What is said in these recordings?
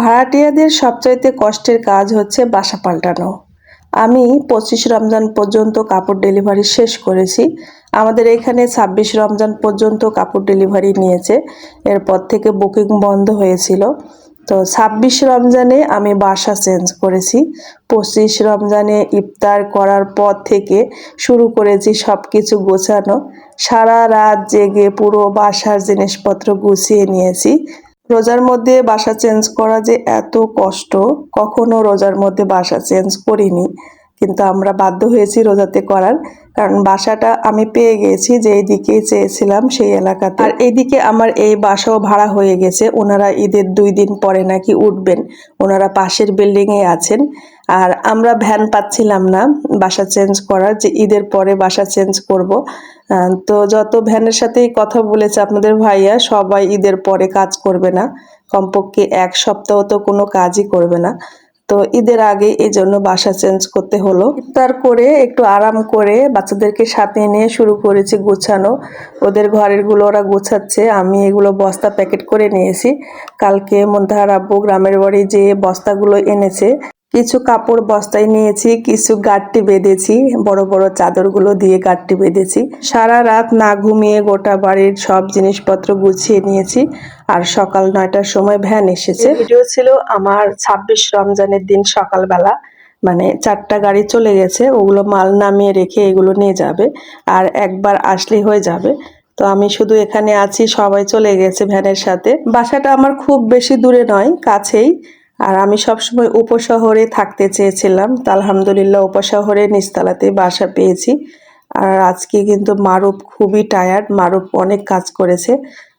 ভাড়াটিয়াদের সবচাইতে কষ্টের কাজ হচ্ছে বাসা পাল্টানো। আমি পঁচিশ রমজান পর্যন্ত কাপড় ডেলিভারি শেষ করেছি। আমাদের এখানে ছাব্বিশ রমজান পর্যন্ত কাপড় ডেলিভারি নিয়েছে। এরপর থেকে বুকিং বন্ধ হয়েছিল। তো ছাব্বিশ রমজানে আমি বাসা চেঞ্জ করেছি। পঁচিশ রমজানে ইফতার করার পর থেকে শুরু করেছি সব কিছু গোছানো। সারা রাত জেগে পুরো বাসার জিনিসপত্র গুছিয়ে নিয়েছি। রোজার মধ্যে বাসা চেঞ্জ করা যে এত কষ্ট, কখনো রোজার মধ্যে বাসা চেঞ্জ করিনি। কিন্তু আমরা বাধ্য হয়েছি রোজাতে করার। কারণ বাসাটা আমি পেয়ে গেছি যে দিকে চেয়েছিলাম সেই এলাকাতে। আর এইদিকে আমার এই বাসাও ভাড়া হয়ে গেছে, ওনারা ঈদের দুই দিন পরে নাকি উঠবেন। ওনারা পাশের বিল্ডিংয়ে আছেন। আর আমরা ভ্যান পাচ্ছিলাম না বাসা চেঞ্জ করার, যে ঈদের পরে বাসা চেঞ্জ করব। তো যত ভ্যানের সাথেই কথা বলেছে আপনাদের ভাইয়া, সবাই ঈদের পরে কাজ করবে না। কমপক্ষে এক সপ্তাহ তো কোনো কাজই করবে না। তো ঈদের আগে এই জন্য বাসা চেঞ্জ করতে হলো। ইফতার করে একটু আরাম করে বাচ্চাদেরকে সাথে নিয়ে শুরু করেছি গোছানো। ওদের ঘরেরগুলো ওরা গোছাচ্ছে, আমি এগুলো বস্তা প্যাকেট করে নিয়েছি। কালকে মন্ধার আব্বু গ্রামের বাড়ি যে বস্তাগুলো এনেছে। কিছু কাপড় বস্তায় নিয়েছি, কিছু গাঁটটি বেঁধেছি, বড় বড় চাদরগুলো দিয়ে গাঁটটি বেঁধেছি। সারা রাত না ঘুমিয়ে গোটা বাড়ির সব জিনিসপত্র গুছিয়ে নিয়েছি আর সকাল নয়টার সময় ভ্যান এসেছে। ভিডিও ছিল আমার ছাব্বিশ রমজানের দিন সকালবেলা। মানে চারটা গাড়ি চলে গেছে, ওগুলো মাল নামিয়ে রেখে এগুলো নিয়ে যাবে আর একবার আসলেই হয়ে যাবে। তো আমি শুধু এখানে আছি, সবাই চলে গেছে ভ্যানের সাথে। বাসাটা আমার খুব বেশি দূরে নয়, কাছেই। আর আমি সবসময় উপশহরে থাকতে চেয়েছিলাম। তা আলহামদুলিল্লাহ উপশহরে নিস্তালাতে বাসা পেয়েছি। আর আজকে কিন্তু মারুফ খুবই টায়ার্ড মারুফ অনেক কাজ করেছে।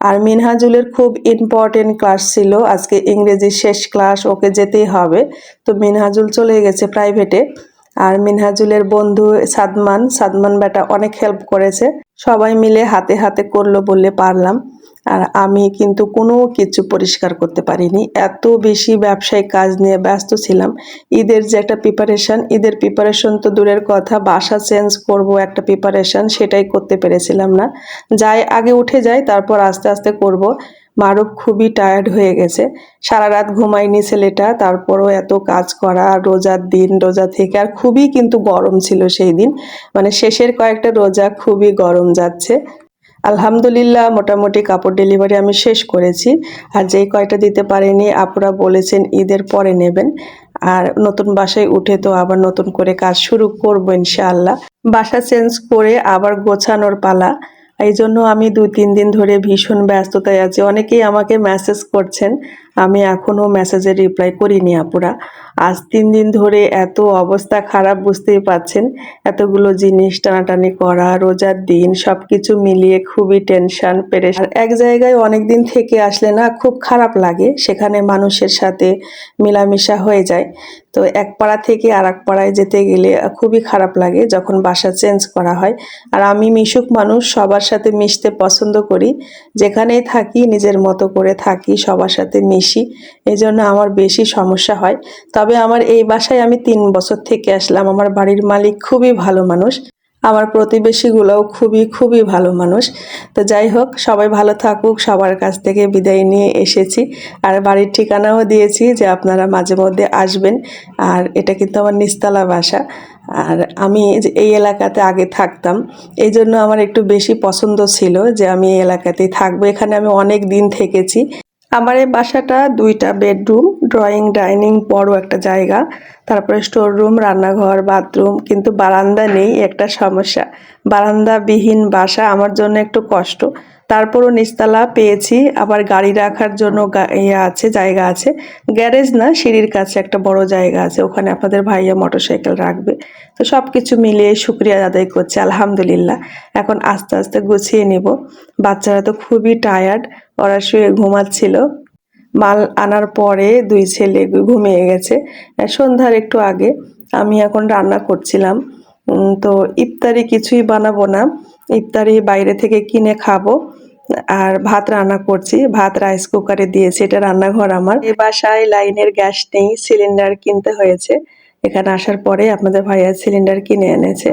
আর মিনহাজুলের খুব ইম্পর্টেন্ট ক্লাস ছিল। আজকে ইংরেজির শেষ ক্লাস ওকে যেতেই হবে। তো মিনহাজুল চলে গেছে প্রাইভেটে আর মিনহাজুলের বন্ধু সাদমান সাদমান বেটা অনেক হেল্প করেছে। সবাই মিলে হাতে হাতে করল বললে পারলাম। আর আমি কিন্তু কোনো কিছু পরিষ্কার করতে পারিনি। এত বেশি ব্যবসায়িক কাজ নিয়ে ব্যস্ত ছিলাম। ঈদের যে একটা প্রিপারেশন ঈদের প্রিপারেশন তো দূরের কথা, বাসা চেঞ্জ করব একটা প্রিপারেশন সেটাই করতে পেরেছিলাম না। যাই আগে উঠে যাই, তারপর আস্তে আস্তে করব। মারুফ খুবই টায়ার্ড হয়ে গেছে। সারা রাত ঘুমায়নি ছেলেটা, তারপরও এত কাজ করা রোজার দিন, রোজা থেকে আর খুবই কিন্তু গরম ছিল সেই দিন। মানে শেষের কয়েকটা রোজা খুবই গরম যাচ্ছে। আলহামদুলিল্লাহ, মোটামুটি কাপড় ডেলিভারি আমি শেষ করেছি। আর যেই কয়টা দিতে পারিনি, আপুরা বলেছেন ঈদের পরে নেবেন। আর নতুন বাসায় উঠে তো আবার নতুন করে কাজ শুরু করব ইনশাআল্লাহ। বাসা চেঞ্জ করে আবার গোছানোর পালা। এই জন্য আমি দু তিন দিন ধরে ভীষণ ব্যস্ততায় আছি। অনেকেই আমাকে মেসেজ করছেন। আমি এখনও মেসেজের রিপ্লাই করিনি আপুরা। আজ তিন দিন ধরে এত অবস্থা খারাপ বুঝতেই পাচ্ছেন, এতগুলো জিনিস টানাটানি করা, রোজার দিন সব কিছু মিলিয়ে খুবই টেনশন পেরেশান এক জায়গায় অনেক দিন থেকে আসলে না খুব খারাপ লাগে, সেখানে মানুষের সাথে মেলামেশা হয়ে যায়। তো এক পাড়া থেকে আর এক পাড়ায় যেতে গেলে খুবই খারাপ লাগে যখন বাসা চেঞ্জ করা হয়। আর আমি মিশুক মানুষ, সবার সাথে মিশতে পছন্দ করি। যেখানেই থাকি, নিজের মতো করে থাকি, সবার সাথে মিশি এই জন্য আমার বেশি সমস্যা হয়। তবে আমার এই বাসায় আমি তিন বছর থেকে আসলাম। আমার বাড়ির মালিক খুবই ভালো মানুষ। আমার প্রতিবেশীগুলোও খুবই খুবই ভালো মানুষ। তো যাই হোক, সবাই ভালো থাকুক। সবার কাছ থেকে বিদায় নিয়ে এসেছি। আর বাড়ির ঠিকানাও দিয়েছি যে আপনারা মাঝে মধ্যে আসবেন। আর এটা কিন্তু আমার নিস্তালা বাসা। আর আমি এই এলাকাতে আগে থাকতাম এই জন্য আমার একটু বেশি পছন্দ ছিল যে আমি এই এলাকাতেই থাকব। এখানে আমি অনেক দিন থেকেছি। আমার এই বাসাটা দুইটা বেডরুম, ড্রয়িং, ডাইনিং, বড় একটা জায়গা, তারপরে স্টোর রুম রান্নাঘর, বাথরুম, কিন্তু বারান্দা নেই, একটা সমস্যা। বারান্দাবিহীন বাসা আমার জন্য একটু কষ্ট। তারপরও নিচতলা পেয়েছি, আবার গাড়ি রাখার জন্য ইয়ে আছে, জায়গা আছে। গ্যারেজ না, সিঁড়ির কাছে একটা বড় জায়গা আছে, ওখানে আপনাদের ভাইয়া মোটরসাইকেল রাখবে। তো সব কিছু মিলিয়ে শুক্রিয়া আদায় করছি, আলহামদুলিল্লাহ। এখন আস্তে আস্তে গুছিয়ে নিব। বাচ্চারা তো খুবই টায়ার্ড ওরা শুয়ে ঘুমাচ্ছিল। মাল আনার পরে দুই ছেলে ঘুমিয়ে গেছে। সন্ধ্যার একটু আগে আমি এখন রান্না করছিলাম। তো ইফতারি কিছুই বানাবো না। ইফতারি বাইরে থেকে কিনে খাব। আর ভাত রান্না করছি। ভাত রাইস কুকারে দিয়েছি। এটা রান্নাঘর আমার। এ বাসায় লাইনের গ্যাস নেই সিলিন্ডার কিনতে হয়েছে। এখানে আসার পরে আপনাদের ভাইয়া সিলিন্ডার কিনে এনেছে।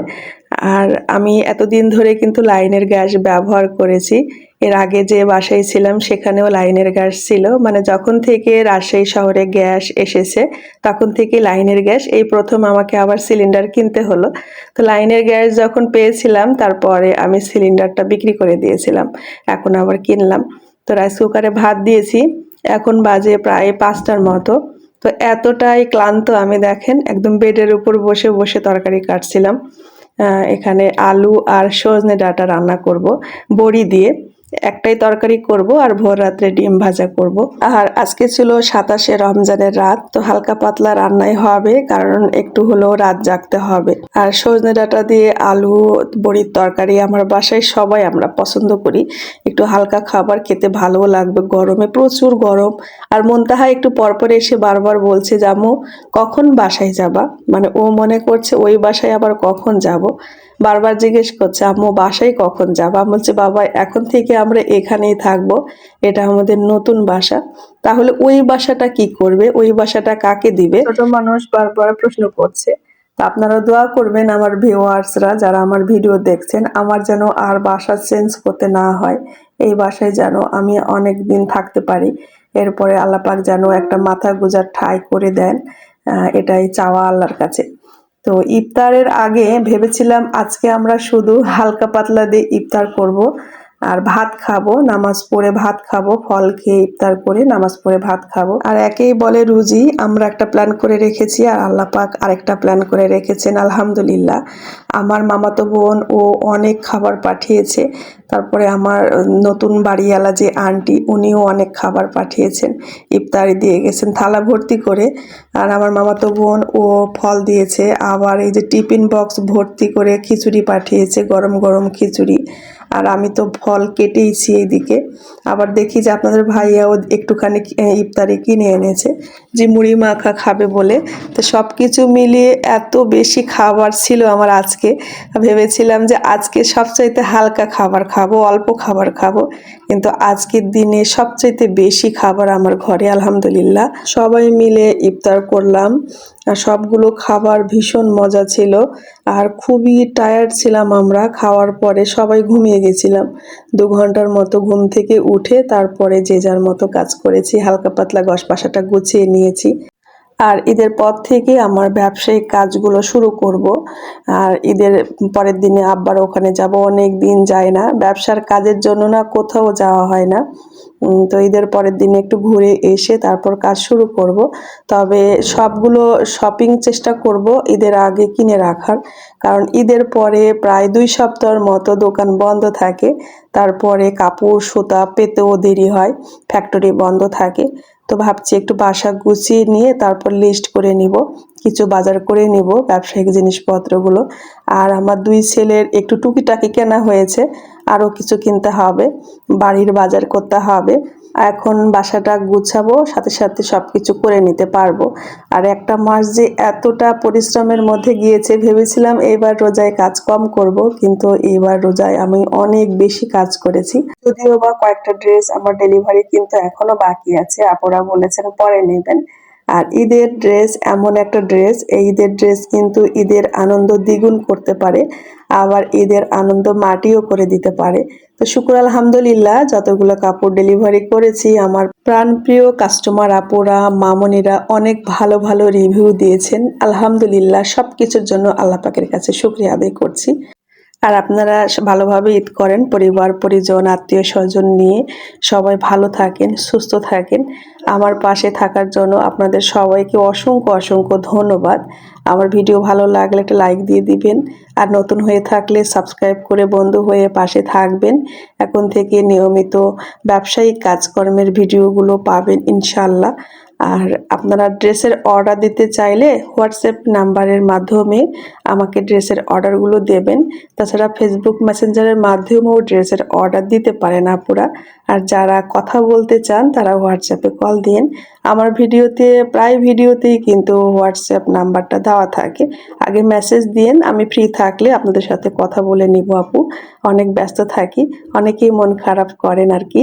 আর আমি এতদিন ধরে কিন্তু লাইনের গ্যাস ব্যবহার করেছি। এর আগে যে বাসায় ছিলাম সেখানেও লাইনের গ্যাস ছিল। মানে যখন থেকে রাজশাহী শহরে গ্যাস এসেছে, তখন থেকে লাইনের গ্যাস, এই প্রথম আমাকে আবার সিলিন্ডার কিনতে হলো। তো লাইনের গ্যাস যখন পেয়েছিলাম, তারপরে আমি সিলিন্ডারটা বিক্রি করে দিয়েছিলাম। এখন আবার কিনলাম। তো রাইস কুকারে ভাত দিয়েছি। এখন বাজে প্রায় পাঁচটার মতো। তো এতটাই ক্লান্ত আমি দেখেন, একদম বেডের উপর বসে বসে তরকারি কাটছিলাম। এখানে আলু আর সজনে ডাটা রান্না করব। বড়ি দিয়ে একটাই তরকারি করব আর ভোর রাত্রে ডিম ভাজা করব। আর আজকে ছিল সাতাশে রমজানের রাত, তো হালকা পাতলা রান্নাই হবে, কারণ একটু হলেও রাত জাগতে হবে। আর সজনে ডাঁটা দিয়ে আলু, বড়ির তরকারি আমার বাসায় সবাই আমরা পছন্দ করি। একটু হালকা খাবার খেতে ভালোও লাগবে, গরমে প্রচুর গরম। আর মন্তাহা একটু পরপর এসে বারবার বলছে, জামু, কখন বাসায় যাবা? মানে ও মনে করছে, ওই বাসায় আবার কখন যাব? বারবার জিজ্ঞেস করছে, আম্মু, বাসায় কখন যাবা? আমি বলছি, বাবা, এখন থেকে আমরা এখানেই থাকব। এটা আমাদের নতুন বাসা। তাহলে ওই বাসাটা কি করবে? ওই বাসাটা কাকে দিবে? ছোট মানুষ বারবার প্রশ্ন করছে। তো আপনারা দোয়া করবেন আমার ভিউয়ার্সরা, যারা আমার ভিডিও দেখছেন, আমার যেন আর বাসা চেঞ্জ করতে না হয়। এই বাসায় যেন আমি অনেক দিন থাকতে পারি। এরপরে আল্লাপাক যেন একটা মাথা গুজার ঠাঁই করে দেন। এটাই চাওয়া আল্লাহর কাছে। তো ইফতারের আগে ভেবেছিলাম আজকে আমরা শুধু হালকা পাতলা দিয়ে ইফতার করব। আর ভাত খাব, নামাজ পড়ে ভাত খাব, ফল খেয়ে ইফতার করে নামাজ পড়ে ভাত খাব। আর একেই বলে রুজি, আমরা একটা প্ল্যান করে রেখেছি আর আল্লাহ পাক আরেকটা প্ল্যান করে রেখেছেন, আলহামদুলিল্লাহ। আমার মামাতো বোন, ও অনেক খাবার পাঠিয়েছে। তারপরে আমার নতুন বাড়িওয়ালা যে আন্টি, উনিও অনেক খাবার পাঠিয়েছেন, ইফতারি দিয়ে গেছেন, থালা ভর্তি করে। আর আমার মামাতো বোন, ও ফল দিয়েছে, আবার এই যে টিফিন বক্স ভর্তি করে খিচুড়ি পাঠিয়েছে, গরম গরম খিচুড়ি। আর আমি তো ফল কেটেইছি এইদিকে আবার দেখি যে আপনাদের ভাইয়াও একটুখানি ইফতারি কিনে এনেছে, যে মুড়ি মাখা খাবে বলে। তো সব কিছু মিলিয়ে এত বেশি খাবার ছিল আমার আজকে। ভেবেছিলাম যে আজকে সবচাইতে হালকা খাবার খাব, অল্প খাবার খাব। কিন্তু আজকের দিনে সবচাইতে বেশি খাবার আমার ঘরে, আলহামদুলিল্লাহ। সবাই মিলে ইফতার করলাম। সবগুলো খাবার ভীষণ মজা ছিল। আর খুবই টায়ার্ড ছিলাম আমরা। খাওয়ার পরে সবাই ঘুমিয়ে গেছিলাম। দু ঘণ্টার মতো ঘুম থেকে উঠে তারপরে যে যার মতো কাজ করেছি, হালকা পাতলা গস পাশাটা গুছিয়ে নিয়েছি। আর ঈদের পর থেকে আমার ব্যবসায়িক কাজগুলো শুরু করব। আর ঈদের পরের দিনে আব্বার ওখানে যাব, অনেক দিন যায় না। ব্যবসার কাজের জন্য না কোথাও যাওয়া হয় না। তো ঈদের পরের দিনে একটু ঘুরে এসে তারপর কাজ শুরু করব। তবে সবগুলো শপিং চেষ্টা করব ঈদের আগে কিনে রাখার। কারণ ঈদের পরে প্রায় দুই সপ্তাহের মতো দোকান বন্ধ থাকে। তারপরে কাপড়, সুতা পেতেও দেরি হয় ফ্যাক্টরি বন্ধ থাকে। তো ভাবছি একটু বাসা গুছিয়ে নিয়ে তারপর লিস্ট করে নিব, কিছু বাজার করে নিব, ব্যবসায়িক জিনিসপত্রগুলো। আর আমার দুই ছেলের একটু টুকিটাকি কেনা হয়েছে, আরও কিছু কিনতে হবে, বাড়ির বাজার করতে হবে। এখন বাসাটা গুছাবো, সাথে সাথে সব কিছু করে নিতে পারব। আর একটা মাস যে এতটা পরিশ্রমের মধ্যে গিয়েছে, ভেবেছিলাম এবার রোজায় কাজ কম করব, কিন্তু এবার রোজায় আমি অনেক বেশি কাজ করেছি। যদিও বা কয়েকটা ড্রেস আমার ডেলিভারি কিন্তু এখনও বাকি আছে আপুরা বলেছেন পরে নেবেন। আর ঈদের ড্রেস এমন একটা ড্রেস এই ঈদের ড্রেস কিন্তু ঈদের আনন্দ দ্বিগুণ করতে পারে, আবার ঈদের আনন্দ মাটিও করে দিতে পারে। তো শুক্র আলহামদুলিল্লাহ, যতগুলো কাপড় ডেলিভারি করেছি, আমার প্রাণপ্রিয় কাস্টমার আপুরা, মামনিরা অনেক ভালো ভালো রিভিউ দিয়েছেন। আলহামদুলিল্লাহ সব কিছুর জন্য আল্লাহ পাকের কাছে শুক্রিয়া আদায় করছি। আর আপনারা ভালোভাবে ঈদ করেন, পরিবার, পরিজন, আত্মীয় স্বজন নিয়ে সবাই ভালো থাকেন, সুস্থ থাকেন। আমার পাশে থাকার জন্য আপনাদের সবাইকে অসংখ্য অসংখ্য ধন্যবাদ। আমার ভিডিও ভালো লাগলে একটা লাইক দিয়ে দিবেন। আর নতুন হয়ে থাকলে সাবস্ক্রাইব করে বন্ধু হয়ে পাশে থাকবেন। এখন থেকে নিয়মিত ব্যবসায়িক কাজকর্মের ভিডিওগুলো পাবেন ইনশাল্লাহ আর আপনারা ড্রেসের অর্ডার দিতে চাইলে হোয়াটসঅ্যাপ নাম্বারের মাধ্যমে আমাকে ড্রেসের অর্ডারগুলো দেবেন। তাছাড়া ফেসবুক মেসেঞ্জারের মাধ্যমেও ড্রেসের অর্ডার দিতে পারেন আপুরা। আর যারা কথা বলতে চান, তারা হোয়াটসঅ্যাপে কল দিন। আমার ভিডিওতে, প্রায় ভিডিওতেই কিন্তু হোয়াটসঅ্যাপ নাম্বারটা দেওয়া থাকে। আগে মেসেজ দিন, আমি ফ্রি থাকলে আপনাদের সাথে কথা বলে নিব আপু। অনেক ব্যস্ত থাকি, অনেকেই মন খারাপ করেন আর কি।